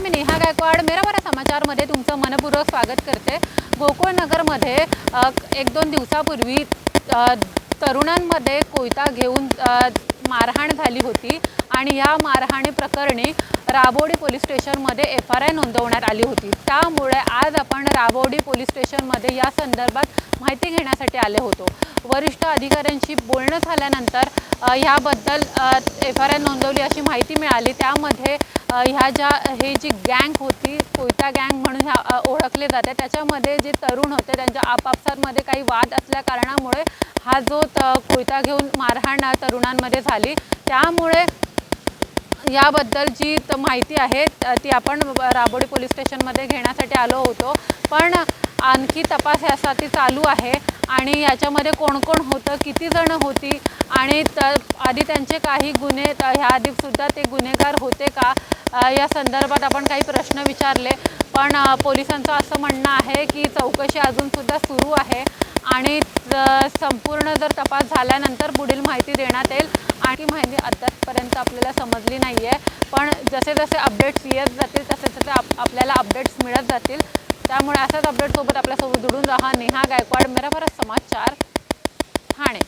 नमस्कार मी नेहा गायकवाड. मेरा समाचारमध्ये तुमचं मनपूर्वक स्वागत करते. गोकुळनगरमध्ये एक दोन दिवसापूर्वी तरुणांमध्ये कोयता घेऊन मारहाण झाली होती आणि या मारहाणी प्रकरणी राबोडी पोलीस स्टेशनमध्ये एफ आर आय नोंदवण्यात आली होती. त्यामुळे आज आपण राबोडी पोलीस स्टेशनमध्ये या संदर्भात माहिती घेण्यासाठी आले होतो. वरिष्ठ अधिकाऱ्यांशी बोलणं झाल्यानंतर ह्याबद्दल एफ आर आय नोंदवली अशी माहिती मिळाली. त्यामध्ये ह्या ज्या हे जी गँग होती कोयता गँग म्हणून ह्या ओळखले जाते. त्याच्यामध्ये जे तरुण होते त्यांच्या आपापसांमध्ये काही वाद असल्या कारणामुळे हा जो त कोयता घेऊन मारहाण तरुणांमध्ये झाली. त्यामुळे याबद्दल जी माहिती आहे ती आपण राबोडी पोलीस स्टेशनमध्ये घेण्यासाठी आलो होतो. पण आणखी तपास यासाठी चालू आहे आणि याच्यामध्ये कोण कोण होतं किती जण होती आणि त आधी त्यांचे काही गुन्हे त- ह्या आधीसुद्धा ते गुन्हेगार होते का? या संदर्भात आपण काही प्रश्न विचारले. पण पोलिसांचं असं म्हणणं आहे की चौकशी अजूनसुद्धा सुरू आहे आणि संपूर्ण जर तपास झाल्यानंतर पुढील माहिती देण्यात येईल. आणि माहिती आत्तापर्यंत आपल्याला समजली नाही आहे पण जसे जसे अपडेट्स येत जातील तसे तसे आप आपल्याला अपडेट्स मिळत जातील. त्यामुळे अशाच अपडेटसोबत आपल्यासोबत जुडून राहा. नेहा गायकवाड मेरा भारत समाचार ठाणे.